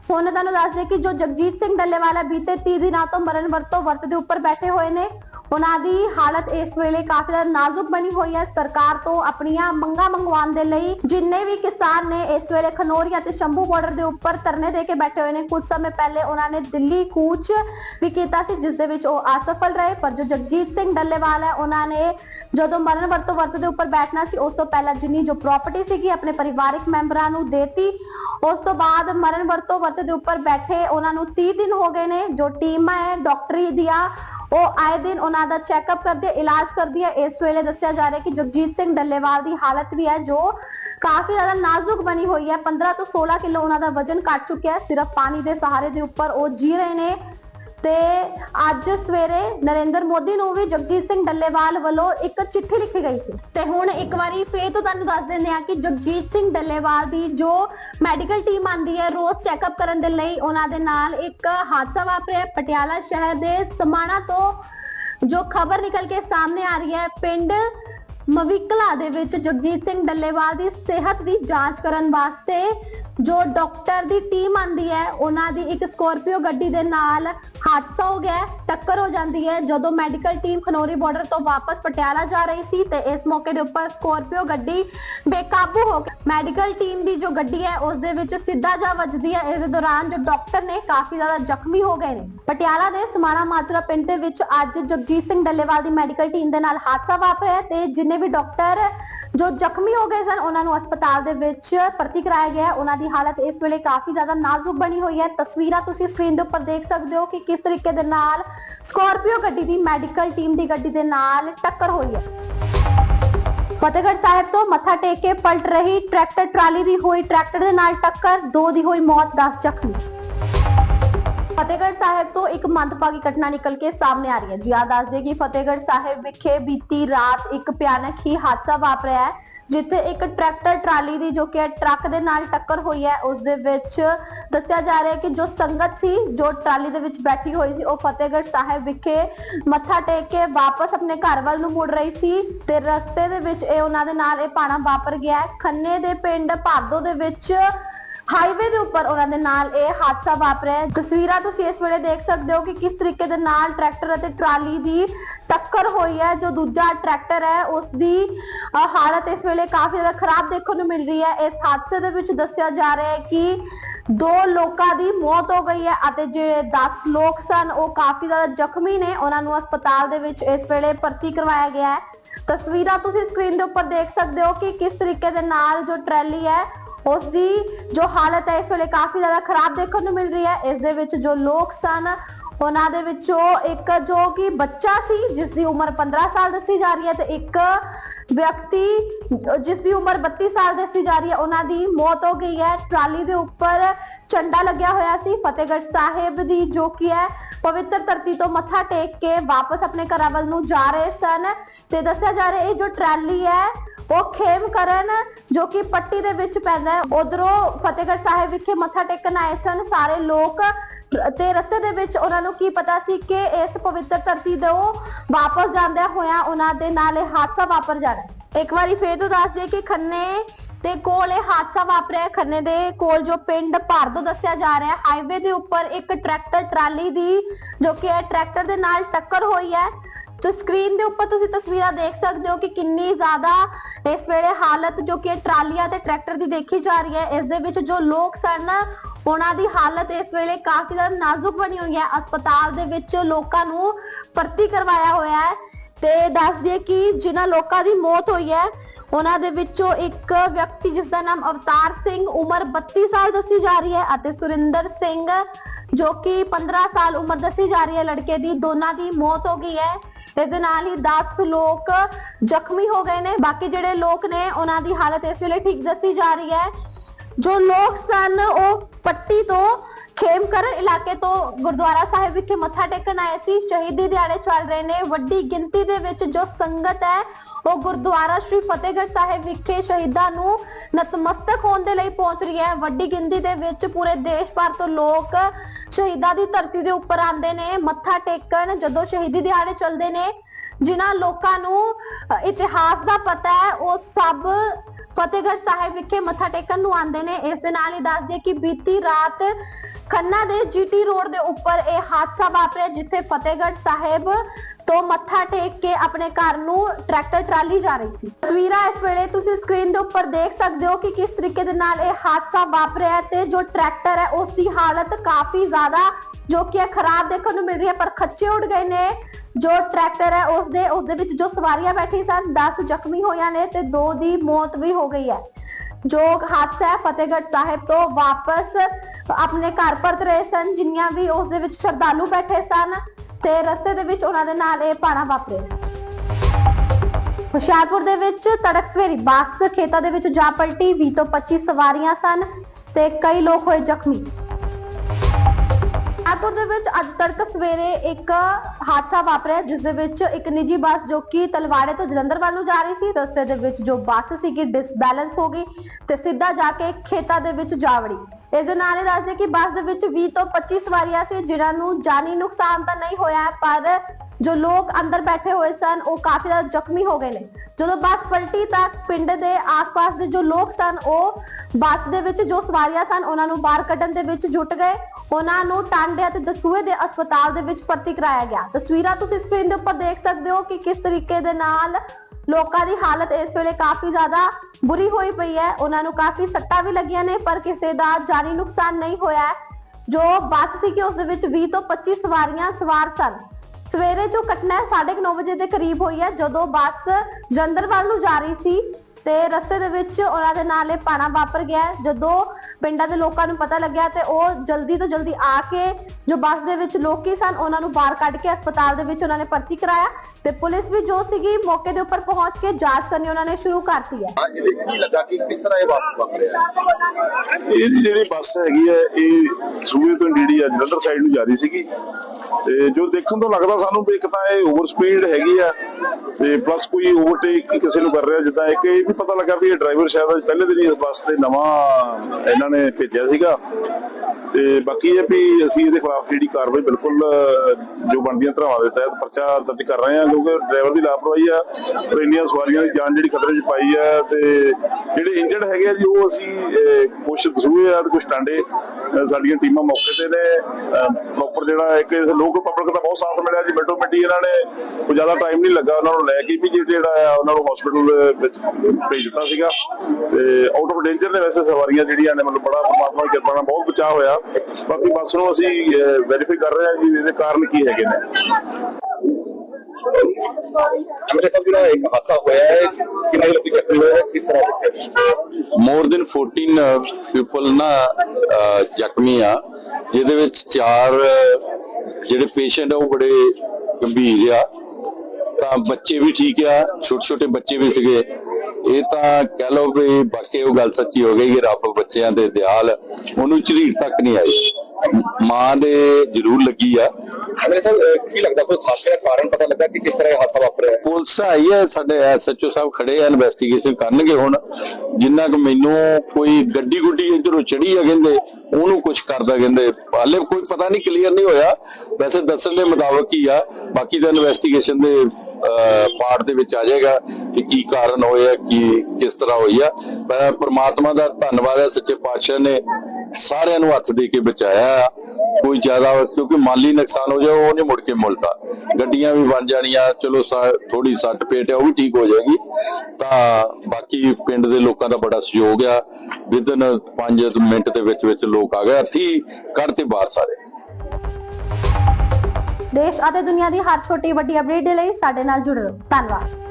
ਹੁਣ ਤੁਹਾਨੂੰ ਦੱਸ ਦੇ ਕਿ ਜੋ ਜਗਜੀਤ ਸਿੰਘ ਡੱਲੇਵਾਲਾ ਬੀਤੇ 30 ਦਿਨਾਂ ਤੋਂ ਮਰਨ ਵਰਤੋਂ ਵਰਤ ਦੇ ਉੱਪਰ ਬੈਠੇ ਹੋਏ ਨੇ। ਉਹਨਾਂ ਦੀ ਹਾਲਤ ਇਸ ਵੇਲੇ ਕਾਫੀ ਜ਼ਿਆਦਾ ਨਾਜ਼ੁਕ ਬਣੀ ਹੋਈ ਹੈ। ਸਰਕਾਰ ਤੋਂ ਆਪਣੀਆਂ ਮੰਗਾਂ ਮੰਗਵਾਉਣ ਦੇ ਲਈ ਜਿੰਨੇ ਵੀ ਕਿਸਾਨ ਨੇ ਇਸ ਵੇਲੇ ਖਨੋਰੀ ਅਤੇ ਸ਼ੰਭੂ ਬਾਰਡਰ ਦੇ ਉੱਪਰ ਧਰਨੇ ਦੇ ਕੇ ਬੈਠੇ ਹੋਏ ਨੇ। ਕੁਝ ਸਮੇਂ ਪਹਿਲੇ ਉਹਨਾਂ ਨੇ ਦਿੱਲੀ ਕੂਚ ਵੀ ਕੀਤਾ ਸੀ, ਜਿਸ ਦੇ ਵਿੱਚ ਉਹ ਅਸਫਲ ਰਹੇ। ਪਰ ਜੋ ਜਗਜੀਤ ਸਿੰਘ ਡੱਲੇਵਾਲ ਹੈ, ਉਹਨਾਂ ਨੇ ਜਦੋਂ ਮਰਨ ਵਰਤੋਂ ਵਰਤ ਦੇ ਉੱਪਰ ਬੈਠਣਾ ਸੀ, ਉਸ ਤੋਂ ਪਹਿਲਾਂ ਜਿੰਨੀ ਜੋ ਪ੍ਰਾਪਰਟੀ ਸੀਗੀ ਆਪਣੇ ਪਰਿਵਾਰਕ ਮੈਂਬਰਾਂ ਨੂੰ ਦੇਤੀ, ਉਸ ਤੋਂ ਬਾਅਦ ਮਰਨ ਵਰਤੋਂ ਵਰਤ ਦੇ ਉੱਪਰ ਬੈਠੇ ਉਹਨਾਂ ਨੂੰ 30 ਦਿਨ ਹੋ ਗਏ ਨੇ। ਜੋ ਟੀਮਾਂ ਹੈ, ਡਾਕਟਰੀ ਦੀਆਂ ਉਹ ਆਏ ਦਿਨ ਉਹਨਾਂ ਦਾ ਚੈੱਕਅਪ ਕਰਦੇ ਇਲਾਜ ਕਰਦੀ ਹੈ। ਇਸ ਵੇਲੇ ਦੱਸਿਆ ਜਾ ਰਿਹਾ ਕਿ ਜਗਜੀਤ ਸਿੰਘ ਡੱਲੇਵਾਲ ਦੀ ਹਾਲਤ ਵੀ ਹੈ, ਜੋ ਕਾਫੀ ਜ਼ਿਆਦਾ ਨਾਜ਼ੁਕ ਬਣੀ ਹੋਈ ਹੈ। 15 ਤੋਂ 16 ਕਿਲੋ ਉਹਨਾਂ ਦਾ ਵਜ਼ਨ ਘਟ ਚੁੱਕਿਆ ਹੈ। ਸਿਰਫ ਪਾਣੀ ਦੇ ਸਹਾਰੇ ਦੇ ਉੱਪਰ ਉਹ ਜੀ ਰਹੇ ਨੇ। ਤੇ ਅੱਜ ਸਵੇਰੇ ਨਰਿੰਦਰ ਮੋਦੀ ਨੂੰ ਵੀ ਜਗਜੀਤ ਸਿੰਘ ਡੱਲੇਵਾਲ ਵੱਲੋਂ ਇੱਕ ਚਿੱਠੀ ਲਿਖੀ ਗਈ ਸੀ। ਤੇ ਹੁਣ ਇੱਕ ਵਾਰੀ ਫੇਰ ਤੋਂ ਤੁਹਾਨੂੰ ਦੱਸ ਦਿੰਦੇ ਆ ਕਿ ਜਗਜੀਤ ਸਿੰਘ ਡੱਲੇਵਾਲ ਦੀ ਜੋ ਮੈਡੀਕਲ ਟੀਮ ਆਂਦੀ ਹੈ, ਰੋਜ਼ ਚੈੱਕਅਪ ਕਰਨ ਦੇ ਲਈ ਉਹਨਾਂ ਦੇ ਨਾਲ ਇੱਕ ਹਾਦਸਾ ਵਾਪਰਿਆ ਪਟਿਆਲਾ ਸ਼ਹਿਰ ਦੇ ਸਮਾਣਾ ਤੋਂ ਜੋ ਖਬਰ ਨਿਕਲ ਕੇ ਸਾਹਮਣੇ ਆ ਰਹੀ ਹੈ, ਪਿੰਡ ਮਵਿਕਲਾ ਦੇ ਵਿੱਚ ਜਗਜੀਤ ਸਿੰਘ ਡੱਲੇਵਾਲ ਦੀ ਸਿਹਤ ਦੀ ਜਾਂਚ ਕਰਨ ਵਾਸਤੇ ਜੋ ਡਾਕਟਰ ਦੀ ਟੀਮ ਆਂਦੀ ਹੈ, ਉਹਨਾਂ ਦੀ ਇੱਕ ਸਕੋਰਪੀਓ ਗੱਡੀ ਦੇ ਨਾਲ ਹਾਦਸਾ ਹੋ ਗਿਆ ਟੱਕਰ ਹੋ ਜਾਂਦੀ ਹੈ। ਜਦੋਂ ਮੈਡੀਕਲ ਟੀਮ ਖਨੌਰੀ ਬਾਰਡਰ ਤੋਂ ਵਾਪਸ ਪਟਿਆਲਾ ਜਾ ਰਹੀ ਸੀ ਤੇ ਇਸ ਮੌਕੇ ਦੇ ਉੱਪਰ ਸਕੋਰਪੀਓ ਗੱਡੀ ਬੇਕਾਬੂ ਹੋ ਕੇ ਮੈਡੀਕਲ ਟੀਮ ਦੀ ਜੋ ਗੱਡੀ ਹੈ, ਉਸ ਦੇ ਵਿੱਚ ਸਿੱਧਾ ਜਾ ਵੱਜਦੀ ਹੈ। ਇਸ ਦੇ ਦੌਰਾਨ ਜੋ ਡਾਕਟਰ ਨੇ ਕਾਫੀ ਜ਼ਿਆਦਾ ਜ਼ਖਮੀ ਹੋ ਗਏ ਨੇ। ਪਟਿਆਲਾ ਦੇ ਸਮਾਣਾ ਮਾਜਰਾ ਪਿੰਡ ਦੇ ਵਿੱਚ ਅੱਜ ਜਗਜੀਤ ਸਿੰਘ ਡੱਲੇਵਾਲ ਦੀ ਮੈਡੀਕਲ ਟੀਮ ਦੇ ਨਾਲ ਹਾਦਸਾ ਵਾਪਰਿਆ ਤੇ ਜਿੰਨੇ ਵੀ ਡਾਕਟਰ ਜੋ ਜ਼ਖਮੀ ਹੋ ਗਏ ਸਨ, ਉਹਨਾਂ ਨੂੰ ਹਸਪਤਾਲ ਦੇ ਵਿੱਚ ਭਰਤੀ ਕਰਾਇਆ ਗਿਆ ਹੈ। ਉਹਨਾਂ ਦੀ ਹਾਲਤ ਇਸ ਵੇਲੇ ਕਾਫੀ ਜ਼ਿਆਦਾ ਨਾਜ਼ੁਕ ਬਣੀ ਹੋਈ ਹੈ। ਤਸਵੀਰਾਂ ਤੁਸੀਂ ਸਕਰੀਨ ਦੇ ਉੱਪਰ ਦੇਖ ਸਕਦੇ ਹੋ ਕਿ ਕਿਸ ਤਰੀਕੇ ਦੇ ਨਾਲ ਸਕੋਰਪੀਓ ਗੱਡੀ ਦੀ ਮੈਡੀਕਲ ਟੀਮ ਦੀ ਗੱਡੀ ਦੇ ਨਾਲ ਟੱਕਰ ਹੋਈ ਹੈ। ਫਤਿਹਗੜ੍ਹ ਸਾਹਿਬ ਤੋਂ ਮੱਥਾ ਟੇਕ ਕੇ ਪਲਟ ਰਹੀ ਟਰੈਕਟਰ ਟਰਾਲੀ ਦੀ ਹੋਈ ਟਰੈਕਟਰ ਦੇ ਨਾਲ ਟੱਕਰ, ਦੋ ਦੀ ਹੋਈ ਮੌਤ 10 ਜ਼ਖਮੀ। ਫਤਿਹਗੜ੍ਹ ਸਾਹਿਬ ਤੋਂ ਇੱਕ ਮੰਦਭਾਗੀ ਘਟਨਾ ਨਿਕਲ ਕੇ ਸਾਹਮਣੇ ਆ ਰਹੀ ਹੈ। ਜੀ ਆ ਦੱਸ ਦਈਏ ਕਿ ਫਤਿਹਗੜ੍ਹ ਸਾਹਿਬ ਵਿਖੇ ਬੀਤੀ ਰਾਤ ਇੱਕ ਭਿਆਨਕ ਹੀ ਹਾਦਸਾ ਵਾਪਰਿਆ ਹੈ, ਜਿੱਥੇ ਇੱਕ ਟਰੈਕਟਰ ਟਰਾਲੀ ਦੀ ਜੋ ਕਿ ਹੈ, ਟਰੱਕ ਦੇ ਨਾਲ ਟੱਕਰ ਹੋਈ ਹੈ। ਉਸ ਦੇ ਵਿੱਚ ਦੱਸਿਆ ਜਾ ਰਿਹਾ ਹੈ ਕਿ ਜੋ ਸੰਗਤ ਸੀ, ਜੋ ਟਰਾਲੀ ਦੇ ਵਿੱਚ ਬੈਠੀ ਹੋਈ ਸੀ, ਉਹ ਫਤਿਹਗੜ੍ਹ ਸਾਹਿਬ ਵਿਖੇ ਮੱਥਾ ਟੇਕ ਕੇ ਵਾਪਸ ਆਪਣੇ ਘਰ ਵੱਲ ਨੂੰ ਮੁੜ ਰਹੀ ਸੀ ਤੇ ਰਸਤੇ ਦੇ ਵਿੱਚ ਇਹ ਉਹਨਾਂ ਦੇ ਨਾਲ ਇਹ ਪਾਣਾ ਵਾਪਰ ਗਿਆ ਖੰਨੇ ਦੇ ਪਿੰਡ ਭਾਦੋ ਦੇ ਵਿੱਚ ਹਾਈਵੇ ਦੇ ਉੱਪਰ ਉਹਨਾਂ ਦੇ ਨਾਲ ਇਹ ਹਾਦਸਾ ਵਾਪਰਿਆ ਤਸਵੀਰਾਂ ਤੁਸੀਂ ਇਸ ਵੇਲੇ ਦੇਖ ਸਕਦੇ ਹੋ ਕਿ ਕਿਸ ਤਰੀਕੇ ਦੇ ਨਾਲ ਟਰੈਕਟਰ ਅਤੇ ਟਰਾਲੀ ਦੀ ਟੱਕਰ ਹੋਈ ਹੈ। ਜੋ ਦੂਜਾ ਟਰੈਕਟਰ ਹੈ, ਉਸ ਦੀ ਹਾਲਤ ਇਸ ਵੇਲੇ ਕਾਫੀ ਜ਼ਿਆਦਾ ਖਰਾਬ ਦੇਖਣ ਨੂੰ ਮਿਲ ਰਹੀ ਹੈ। ਇਸ ਹਾਦਸੇ ਦੇ ਵਿੱਚ ਦੱਸਿਆ ਜਾ ਰਿਹਾ ਹੈ ਕਿ ਦੋ ਲੋਕਾਂ ਦੀ ਮੌਤ ਹੋ ਗਈ ਹੈ ਅਤੇ ਜਿਹੜੇ 10 ਲੋਕ ਸਨ, ਉਹ ਕਾਫੀ ਜ਼ਿਆਦਾ ਜ਼ਖਮੀ ਨੇ। ਉਹਨਾਂ ਨੂੰ ਹਸਪਤਾਲ ਦੇ ਵਿੱਚ ਇਸ ਵੇਲੇ ਭਰਤੀ ਕਰਵਾਇਆ ਗਿਆ ਹੈ। ਤਸਵੀਰਾਂ ਤੁਸੀਂ ਸਕਰੀਨ ਦੇ ਉੱਪਰ ਦੇਖ ਸਕਦੇ ਹੋ ਕਿ ਕਿਸ ਤਰੀਕੇ ਦੇ ਨਾਲ ਜੋ ਟਰੈਲੀ ਹੈ ਉਸ ਦੀ ਜੋ ਹਾਲਤ ਹੈ ਇਸ ਵੇਲੇ ਕਾਫੀ ਜ਼ਿਆਦਾ ਖਰਾਬ ਦੇਖਣ ਨੂੰ ਮਿਲ ਰਹੀ ਹੈ। ਇਸ ਦੇ ਵਿੱਚ ਜੋ ਲੋਕ ਸਨ, ਉਹਨਾਂ ਦੇ ਵਿੱਚੋਂ ਇੱਕ ਜੋ ਕਿ ਬੱਚਾ ਸੀ, ਜਿਸ ਦੀ ਉਮਰ 15 ਸਾਲ ਦੱਸੀ ਜਾ ਰਹੀ ਹੈ ਤੇ ਇੱਕ ਵਿਅਕਤੀ, ਜਿਸ ਦੀ ਉਮਰ 32 ਸਾਲ ਦੱਸੀ ਜਾ ਰਹੀ ਹੈ, ਉਹਨਾਂ ਦੀ ਮੌਤ ਹੋ ਗਈ ਹੈ। ਟਰਾਲੀ ਦੇ ਉੱਪਰ ਝੰਡਾ ਲੱਗਿਆ ਹੋਇਆ ਸੀ। ਫਤਿਹਗੜ੍ਹ ਸਾਹਿਬ ਦੀ ਜੋ ਕਿ ਹੈ, ਪਵਿੱਤਰ ਧਰਤੀ ਤੋਂ ਮੱਥਾ ਟੇਕ ਕੇ ਵਾਪਸ ਆਪਣੇ ਘਰਾਂ ਵੱਲ ਨੂੰ ਜਾ ਰਹੇ ਸਨ। ਤੇ ਦੱਸਿਆ ਜਾ ਰਿਹਾ, ਇਹ ਜੋ ਟਰਾਲੀ ਹੈ ਉਹ ਖੇਮ ਕਰਨ ਜੋ ਕਿ ਪੱਟੀ ਦੇ ਵਿੱਚ ਪੈਂਦਾ ਹੈ। ਉਧਰੋਂ ਫਤਿਹਗੜ੍ਹ ਸਾਹਿਬ ਵਿਖੇ ਮੱਥਾ ਟੇਕਣ ਆਏ ਸਨ। ਸਾਰੇ ਲੋਕ ਤੇ ਰਸਤੇ ਦੇ ਵਿੱਚ ਉਹਨਾਂ ਨੂੰ ਕੀ ਪਤਾ ਸੀ ਕਿ ਇਸ ਪਵਿੱਤਰ ਧਰਤੀ ਤੋਂ ਵਾਪਸ ਜਾਂਦਿਆਂ ਹੋਇਆਂ ਉਹਨਾਂ ਦੇ ਨਾਲ ਇਹ ਹਾਦਸਾ ਵਾਪਰ ਜਾਣਾ ਇੱਕ ਵਾਰੀ ਫੇਰ ਤੋਂ ਦੱਸ ਦਈਏ ਕਿ ਖੰਨੇ ਤੇ ਕੋਲ ਇਹ ਹਾਦਸਾ ਵਾਪਰਿਆ ਖੰਨੇ ਦੇ ਕੋਲ ਜੋ ਪਿੰਡ ਭਾਰਦੋ ਦੱਸਿਆ ਜਾ ਰਿਹਾ ਹਾਈਵੇ ਦੇ ਉੱਪਰ ਇੱਕ ਟਰੈਕਟਰ ਟਰਾਲੀ ਦੀ ਜੋ ਕਿ ਇਹ ਟਰੈਕਟਰ ਦੇ ਨਾਲ ਟੱਕਰ ਹੋਈ ਹੈ। ਤੇ ਸਕਰੀਨ ਦੇ ਉੱਪਰ ਤੁਸੀਂ ਤਸਵੀਰਾਂ ਦੇਖ ਸਕਦੇ ਹੋ ਕਿ ਕਿੰਨੀ ਜ਼ਿਆਦਾ ਇਸ ਵੇਲੇ ਹਾਲਤ ਜੋ ਕਿ ਟਰਾਲੀਆਂ ਤੇ ਟਰੈਕਟਰ ਦੀ ਦੇਖੀ ਜਾ ਰਹੀ ਹੈ, ਇਸ ਦੇ ਵਿੱਚ ਜੋ ਲੋਕ ਸਨ ਉਹਨਾਂ ਦੀ ਹਾਲਤ ਇਸ ਵੇਲੇ ਕਾਫੀ ਜ਼ਿਆਦਾ ਨਾਜ਼ੁਕ ਬਣੀ ਹੋਈ ਹੈ। ਹਸਪਤਾਲ ਦੇ ਵਿੱਚ ਲੋਕਾਂ ਨੂੰ ਭਰਤੀ ਕਰਵਾਇਆ ਹੋਇਆ ਹੈ ਤੇ ਦੱਸ ਦਈਏ ਕਿ ਜਿਨ੍ਹਾਂ ਲੋਕਾਂ ਦੀ ਮੌਤ ਹੋਈ ਹੈ, ਉਹਨਾਂ ਦੇ ਵਿੱਚੋਂ ਇੱਕ ਵਿਅਕਤੀ ਜਿਸ ਦਾ ਨਾਮ ਅਵਤਾਰ ਸਿੰਘ ਉਮਰ 32 ਸਾਲ ਦੱਸੀ ਜਾ ਰਹੀ ਹੈ ਅਤੇ ਸੁਰਿੰਦਰ ਸਿੰਘ ਜੋ ਕਿ 15 ਸਾਲ ਉਮਰ ਦੱਸੀ ਜਾ ਰਹੀ ਹੈ, ਲੜਕੇ ਦੀ ਦੋਨਾਂ ਦੀ ਮੌਤ ਹੋ ਗਈ ਹੈ। ਇਸ ਦੇ ਨਾਲ ਹੀ 10 ਲੋਕ ਜ਼ਖਮੀ ਹੋ ਗਏ ਨੇ। ਬਾਕੀ ਜਿਹੜੇ ਲੋਕ ਨੇ, ਉਹਨਾਂ ਦੀ ਹਾਲਤ ਇਸ ਵੇਲੇ ਠੀਕ ਦੱਸੀ ਜਾ ਰਹੀ ਹੈ। ਜੋ ਲੋਕ ਸਨ, ਉਹ ਪੱਟੀ ਤੋਂ ਖੇਮਕਰਨ ਇਲਾਕੇ ਤੋਂ ਗੁਰਦੁਆਰਾ ਸਾਹਿਬ ਵਿਖੇ ਮੱਥਾ ਟੇਕਣ ਆਏ ਸੀ। ਸ਼ਹੀਦੀ ਦਿਹਾੜੇ ਚੱਲ ਰਹੇ ਨੇ। ਵੱਡੀ ਗਿਣਤੀ ਦੇ ਵਿੱਚ ਜੋ ਸੰਗਤ ਹੈ, ਉਹ ਗੁਰਦੁਆਰਾ ਸ਼੍ਰੀ ਫਤਿਹਗੜ੍ਹ ਸਾਹਿਬ ਵਿਖੇ ਸ਼ਹੀਦਾਂ ਨੂੰ ਨਤਮਸਤਕ ਹੋਣ ਦੇ ਲਈ ਪਹੁੰਚ ਰਹੀ ਹੈ। ਵੱਡੀ ਗਿਣਤੀ ਦੇ ਵਿੱਚ ਪੂਰੇ ਦੇਸ਼ ਭਰ ਤੋਂ ਲੋਕ ਸ਼ਹੀਦਾਂ ਦੀ ਧਰਤੀ ਦੇ ਉੱਪਰ ਆਉਂਦੇ ਨੇ, ਮੱਥਾ ਟੇਕਣ, ਜਦੋਂ ਸ਼ਹੀਦੀ ਦਿਹਾੜੇ ਚੱਲਦੇ ਨੇ, ਜਿਨ੍ਹਾਂ ਲੋਕਾਂ ਨੂੰ ਇਤਿਹਾਸ ਦਾ ਪਤਾ ਹੈ, ਉਹ ਸਭ ਫਤਿਹਗੜ੍ਹ ਸਾਹਿਬ ਵਿਖੇ ਮੱਥਾ ਟੇਕਣ ਨੂੰ ਆਉਂਦੇ ਨੇ। ਇਸ ਦੇ ਨਾਲ ਹੀ ਦੱਸ ਦਈਏ ਕਿ ਬੀਤੀ ਰਾਤ ਖੰਨਾ ਦੇ ਜੀਟੀ ਰੋਡ ਦੇ ਉੱਪਰ ਇਹ ਹਾਦਸਾ ਵਾਪਰਿਆ, ਜਿੱਥੇ ਫਤਿਹਗੜ੍ਹ ਸਾਹਿਬ ਤੋਂ ਮੱਥਾ ਟੇਕ ਕੇ ਆਪਣੇ ਘਰ ਨੂੰ ਟਰੈਕਟਰ ਟਰਾਲੀ ਜਾ ਰਹੀ ਸੀ। ਤਸਵੀਰਾਂ ਇਸ ਵੇਲੇ ਤੁਸੀਂ ਸਕਰੀਨ ਦੇ ਉੱਪਰ ਦੇਖ ਸਕਦੇ ਹੋ ਕਿ ਕਿਸ ਤਰੀਕੇ ਦੇ ਨਾਲ ਇਹ ਹਾਦਸਾ ਵਾਪਰਿਆ ਤੇ ਜੋ ਟਰੈਕਟਰ ਹੈ, ਉਸ ਦੀ ਹਾਲਤ ਕਾਫੀ ਜ਼ਿਆਦਾ ਜੋ ਕਿ ਖਰਾਬ ਦੇਖਣ ਨੂੰ ਮਿਲ ਰਹੀ ਹੈ, ਪਰ ਖੱਚੇ ਉੱਡ ਗਏ ਨੇ। ਜੋ ਟਰੈਕਟਰ ਹੈ, ਉਸ ਦੇ ਉਸ ਦੇ ਵਿੱਚ ਜੋ ਸਵਾਰੀਆਂ ਬੈਠੀ ਸਨ 10 ਜ਼ਖਮੀ ਹੋਈਆਂ ਨੇ ਤੇ ਦੋ ਦੀ ਮੌਤ ਵੀ ਹੋ ਗਈ ਹੈ। ਜੋ ਹਾਦਸਾ ਹੈ, ਫਤਿਹਗੜ੍ਹ ਸਾਹਿਬ ਤੋਂ ਵਾਪਸ ਆਪਣੇ ਘਰ ਪਰਤ ਰਹੇ ਸਨ, ਜਿੰਨੀਆਂ ਵੀ ਉਸ ਦੇ ਵਿੱਚ ਸ਼ਰਧਾਲੂ ਬੈਠੇ ਸਨ। ਤੇ ਰਸਤੇ ਦੇ ਵਿੱਚ ਉਹਨਾਂ ਦੇ ਨਾਲ ਇਹ ਪਾਣਾ ਵਾਪਰਿਆ ਹੁਸ਼ਿਆਰਪੁਰ ਦੇ ਵਿੱਚ ਤੜਕ ਸਵੇਰੀ ਬੱਸ ਖੇਤਾਂ ਦੇ ਵਿੱਚ ਜਾ ਪਲਟੀ 20 ਤੋਂ 25 ਸਵਾਰੀਆਂ ਸਨ ਤੇ ਕਈ ਲੋਕ ਹੋਏ ਜ਼ਖਮੀ। ਹੁਸ਼ਿਆਰਪੁਰ ਦੇ ਵਿੱਚ ਅੱਜ ਤੜਕ ਸਵੇਰੇ ਇੱਕ ਹਾਦਸਾ ਵਾਪਰਿਆ, ਜਿਸ ਦੇ ਵਿੱਚ ਇੱਕ ਨਿੱਜੀ ਬੱਸ ਜੋ ਕਿ ਤਲਵਾੜੇ ਤੋਂ ਜਲੰਧਰ ਵੱਲ ਨੂੰ ਜਾ ਰਹੀ ਸੀ, ਰਸਤੇ ਦੇ ਵਿੱਚ ਜੋ ਬੱਸ ਸੀਗੀ ਡਿਸਬੈਲੈਂਸ ਹੋ ਗਈ ਤੇ ਸਿੱਧਾ ਜਾ ਕੇ ਖੇਤਾਂ ਦੇ ਵਿੱਚ ਜਾ ਵੜੀ। ਇਸ ਦੇ ਨਾਲ ਹੀ ਦੱਸਦੇ ਕਿ ਬੱਸ ਦੇ ਵਿੱਚ 20 ਤੋਂ 25 ਸਵਾਰੀਆਂ ਸੀ, ਜਿਨ੍ਹਾਂ ਨੂੰ ਜਾਨੀ ਨੁਕਸਾਨ ਤਾਂ ਨਹੀਂ ਹੋਇਆ, ਪਰ ਜੋ ਲੋਕ ਅੰਦਰ ਬੈਠੇ ਹੋਏ ਸਨ, ਉਹ ਕਾਫੀ ਜ਼ਿਆਦਾ ਜ਼ਖਮੀ ਹੋ ਗਏ ਨੇ। ਜਦੋਂ ਬੱਸ ਪਲਟੀ ਤਾਂ ਪਿੰਡ ਦੇ ਆਸ-ਪਾਸ ਦੇ ਜੋ ਲੋਕ ਸਨ, ਉਹ ਬੱਸ ਦੇ ਵਿੱਚ ਜੋ ਸਵਾਰੀਆਂ ਸਨ, ਉਹਨਾਂ ਨੂੰ ਬਾਹਰ ਕੱਢਣ ਦੇ ਵਿੱਚ ਜੁਟ ਗਏ। ਉਹਨਾਂ ਨੂੰ ਟਾਂਡੇ ਅਤੇ ਦਸੂਏ ਦੇ ਹਸਪਤਾਲ ਦੇ ਵਿੱਚ ਭਰਤੀ ਕਰਾਇਆ ਗਿਆ। ਤਸਵੀਰਾਂ ਤੁਸੀਂ ਸਕਰੀਨ ਦੇ ਉੱਪਰ ਦੇਖ ਸਕਦੇ ਹੋ ਕਿ ਕਿਸ ਤਰੀਕੇ ਦੇ ਨਾਲ ਲੋਕਾਂ ਦੀ ਹਾਲਤ ਇਸ ਵੇਲੇ ਕਾਫੀ ਜ਼ਿਆਦਾ ਬੁਰੀ ਹੋਈ ਪਈ ਹੈ। ਉਹਨਾਂ ਨੂੰ ਕਾਫੀ ਸੱਟਾਂ ਵੀ ਲੱਗੀਆਂ ਨੇ, ਪਰ ਕਿਸੇ ਦਾ ਜਾਨੀ ਨੁਕਸਾਨ ਨਹੀਂ ਹੋਇਆ ਜੋ ਬੱਸ ਸੀ ਕਿ ਉਸ ਦੇ ਵਿੱਚ 20 ਤੋਂ 25 ਸਵਾਰੀਆਂ ਸਵਾਰ ਸਨ। ਸਵੇਰੇ ਜੋ ਘਟਨਾ ਹੈ 9:30 ਵਜੇ ਦੇ ਕਰੀਬ ਹੋਈ ਹੈ, ਜਦੋਂ ਬੱਸ ਜਲੰਧਰ ਵੱਲ ਨੂੰ ਜਾ ਰਹੀ ਸੀ ਤੇ ਰਸਤੇ ਦੇ ਵਿੱਚ ਉਹਨਾਂ ਦੇ ਨਾਲ ਇਹ ਪਾਣਾ ਵਾਪਰ ਗਿਆ ਜਦੋਂ ਪਿੰਡਾਂ ਦੇ ਲੋਕਾਂ ਨੂੰ ਪਤਾ ਲੱਗਿਆ ਤੇ ਉਹ ਜਲਦੀ ਤੋਂ ਜਲਦੀ ਆ ਕੇ ਜੋ ਬੱਸ ਦੇ ਵਿੱਚ ਲੋਕੀ ਸਨ, ਉਹਨਾਂ ਨੂੰ ਬਾਹਰ ਕੱਢ ਕੇ ਹਸਪਤਾਲ ਦੇ ਵਿੱਚ ਉਹਨਾਂ ਨੇ ਭਰਤੀ ਕਰਾਇਆ। ਤੇ ਪੁਲਿਸ ਵੀ ਜੋ ਸੀਗੀ ਮੌਕੇ ਦੇ ਉੱਪਰ ਪਹੁੰਚ ਕੇ ਜਾਂਚ ਕਰਨੀ ਉਹਨਾਂ ਨੇ ਸ਼ੁਰੂ ਕਰਤੀ ਹੈ। ਹਾਂ ਇਹਦੇ ਕੀ ਲੱਗਾ ਕਿ ਕਿਸ ਤਰ੍ਹਾਂ ਇਹ ਵਾਪ ਵਾਪਰਿਆ ਇਹ ਜਿਹੜੀ ਬੱਸ ਹੈਗੀ ਹੈ ਇਹ ਸੂਬੇ ਤੋਂ ਜਿਹੜੀ ਆ ਜਲੰਧਰ ਸਾਈਡ ਨੂੰ ਜਾ ਰਹੀ ਸੀਗੀ। ਤੇ ਜੋ ਦੇਖਣ ਤੋਂ ਲੱਗਦਾ ਸਾਨੂੰ ਵੀ ਇੱਕ ਤਾਂ ਇਹ ਓਵਰ ਸਪੀਡ ਹੈਗੀ ਆ ਤੇ ਪਲੱਸ ਕੋਈ ਓਵਰਟੇਕ ਕਿਸੇ ਨੂੰ ਕਰ ਰਿਹਾ ਜਿੱਦਾਂ ਇੱਕ ਇਹ ਵੀ ਪਤਾ ਲੱਗਾ ਵੀ ਇਹ ਡਰਾਈਵਰ ਸ਼ਾਇਦ ਅੱਜ ਪਹਿਲੇ ਦਿਨ ਹੀ ਇਸ ਬੱਸ ਤੇ ਨਵਾਂ ਇਹਨਾਂ ਨੇ ਭੇਜਿਆ ਸੀਗਾ। ਤੇ ਬਾਕੀ ਇਹ ਵੀ ਅਸੀਂ ਇਹਦੇ ਖਿਲਾਫ ਜਿਹੜੀ ਕਾਰਵਾਈ ਬਿਲਕੁਲ ਜੋ ਬਣਦੀਆਂ ਧਰਾਵਾਂ ਦੇ ਤਹਿਤ ਪਰਚਾ ਦਰਜ ਕਰ ਰਹੇ ਹਾਂ ਕਿਉਂਕਿ ਡਰਾਈਵਰ ਦੀ ਲਾਪਰਵਾਹੀ ਆ ਔਰ ਇੰਨੀਆਂ ਸਵਾਰੀਆਂ ਦੀ ਜਾਨ ਜਿਹੜੀ ਖਤਰੇ 'ਚ ਪਾਈ ਆ ਤੇ ਜਿਹੜੇ ਇੰਜਰਡ ਹੈਗੇ ਆ ਜੀ ਉਹ ਅਸੀਂ ਅਹ, ਕੁਛ ਦਸੂਏ ਆ ਤੇ ਕੁਛ ਟਾਂਡੇ ਸਾਡੀਆਂ ਟੀਮਾਂ ਮੌਕੇ ਤੇ ਨੇ। ਪ੍ਰੋਪਰ ਜਿਹੜਾ ਇੱਕ ਲੋਕ ਪਬਲਿਕ ਦਾ ਬਹੁਤ ਸਾਥ ਮਿਲਿਆ ਜੀ। ਮਿੰਟੋ ਮਿੰਟੀ ਇਹਨਾਂ ਨੇ ਕੋਈ ਜ਼ਿਆਦਾ ਟਾਈਮ ਨਹੀਂ ਲੱਗਾ। ਉਹਨਾਂ ਨੂੰ ਲੈ ਕੇ ਵੀ ਜਿਹੜਾ ਆ, ਉਹਨਾਂ ਨੂੰ ਹਸਪੀਟਲ ਵਿੱਚ ਭੇਜ ਦਿੱਤਾ ਸੀਗਾ। ਤੇ ਆਊਟ ਆਫ ਡੇਂਜਰ ਨੇ ਵੈਸੇ ਸਵਾਰੀਆਂ ਜਿਹੜੀਆਂ ਨੇ। ਮਤਲਬ ਬੜਾ ਪਰਮਾਤਮਾ ਦੀ ਕਿਰਪਾ ਨਾਲ ਬਹੁਤ ਬਚਾਅ ਹੋਇਆ। ਬਾਕੀ ਬੱਸ ਨੂੰ ਅਸੀਂ ਵੈਰੀਫਾਈ ਕਰ ਰਹੇ ਹਾਂ ਜੀ ਇਹਦੇ ਕਾਰਨ ਕੀ ਹੈਗੇ ਨੇ। ਮੇਰੇ ਸਾਹ ਜਿਹੜਾ ਇੱਕ ਹਾਦਸਾ ਹੋਇਆ ਹੈ ਕਿੰਨੇ ਲੋਕੀ ਜ਼ਖਮੀ ਹੋਏ ਕਿਸ ਤਰ੍ਹਾਂ ਦੇਖਿਆ ਮੋਰ ਦੈਨ 14 ਪੀਪਲ ਨਾ ਜ਼ਖਮੀ ਆ, ਜਿਹਦੇ ਵਿੱਚ ਚਾਰ ਜਿਹੜੇ ਪੇਸ਼ੈਂਟ ਆ, ਉਹ ਬੜੇ ਗੰਭੀਰ ਆ। ਤਾਂ ਬੱਚੇ ਵੀ ਠੀਕ ਆ ਛੋਟੇ ਛੋਟੇ ਬੱਚੇ ਵੀ ਸੀਗੇ। ਇਹ ਤਾਂ ਕਹਿ ਲਓ ਵੀ ਬਾਕੀ ਉਹ ਗੱਲ ਸੱਚੀ ਹੋ ਗਈ ਕਿ ਰੱਬ ਬੱਚਿਆਂ ਦੇ ਦਿਆਲ, ਉਹਨੂੰ ਝਰੀਟ ਤੱਕ ਨਹੀਂ ਆਈ। ਮਾਂ ਦੇ ਜ਼ਰੂਰ ਲੱਗੀ ਆ। ਮੇਰੇ ਸਾਹ ਕੀ ਲੱਗਦਾ ਕੋਈ ਹਾਦਸੇ ਦਾ ਕਾਰਨ ਪਤਾ ਲੱਗਾ ਕਿ ਕਿਸ ਤਰ੍ਹਾਂ ਇਹ ਹਾਦਸਾ ਵਾਪਰਿਆ? ਪੁਲਿਸ ਆਈ ਹੈ ਸਾਡੇ ਐਸਐਚਓ ਸਾਹਿਬ ਖੜੇ ਆ ਇਨਵੈਸਟੀਗੇਸ਼ਨ ਕਰਨਗੇ ਹੁਣ। ਜਿੰਨਾ ਕੁ ਮੈਨੂੰ ਕੋਈ ਗੱਡੀ ਗੁੱਡੀ ਇਧਰੋਂ ਚੜੀ ਆ ਕਹਿੰਦੇ ਉਹਨੂੰ ਕੁਝ ਕਰਦਾ ਕਹਿੰਦੇ। ਹਾਲੇ ਕੋਈ ਪਤਾ ਨਹੀਂ ਕਲੀਅਰ ਨਹੀਂ ਹੋਇਆ। ਵੈਸੇ ਦੱਸਣ ਦੇ ਮੁਤਾਬਕ ਹੀ ਆ ਬਾਕੀ ਦਾ ਇਨਵੈਸਟੀਗੇਸ਼ਨ ਦੇ ਪਾਰਟ ਦੇ ਵਿੱਚ ਆ ਜਾਏਗਾ ਕਿ ਕੀ ਕਾਰਨ ਹੋਇਆ ਕੀ ਕਿਸ ਤਰ੍ਹਾਂ ਹੋਈ ਆ। ਪਰ ਪ੍ਰਮਾਤਮਾ ਦਾ ਧੰਨਵਾਦ ਹੈ ਸੱਚੇ ਪਾਤਸ਼ਾਹ ਨੇ ਸਾਰਿਆਂ ਨੂੰ ਹੱਥ ਦੇ ਕੇ ਬਚਾਇਆ। ਕੋਈ ਜ਼ਿਆਦਾ ਕਿਉਂਕਿ ਮਾਲੀ ਨੁਕਸਾਨ ਹੋ ਜਾਏ ਉਹ ਨਹੀਂ ਮੁੜ ਕੇ ਮੁਲਦਾ ਗੱਡੀਆਂ ਵੀ ਬਣ ਜਾਣੀਆਂ, ਚਲੋ ਥੋੜੀ ਸੱਟ ਪੇਟ ਹੈ, ਉਹ ਵੀ ਠੀਕ ਹੋ ਜਾਏਗੀ। ਤਾਂ ਬਾਕੀ ਪਿੰਡ ਦੇ ਲੋਕਾਂ ਦਾ ਬੜਾ ਸਹਿਯੋਗ ਆ। ਵਿਦਨ 5 ਮਿੰਟ ਦੇ ਵਿੱਚ ਵਿੱਚ ਲੋਕ ਆ ਗਏ, ਹੱਥੀ ਕੱਢਤੇ ਬਾਹਰ ਸਾਰੇ। ਦੇਸ਼ ਅਤੇ ਦੁਨੀਆ ਦੀ ਹਰ ਛੋਟੀ ਵੱਡੀ ਅਪਡੇਟ ਦੇ ਲਈ ਸਾਡੇ ਨਾਲ ਜੁੜੇ। ਰਹੋ ਧੰਨਵਾਦ।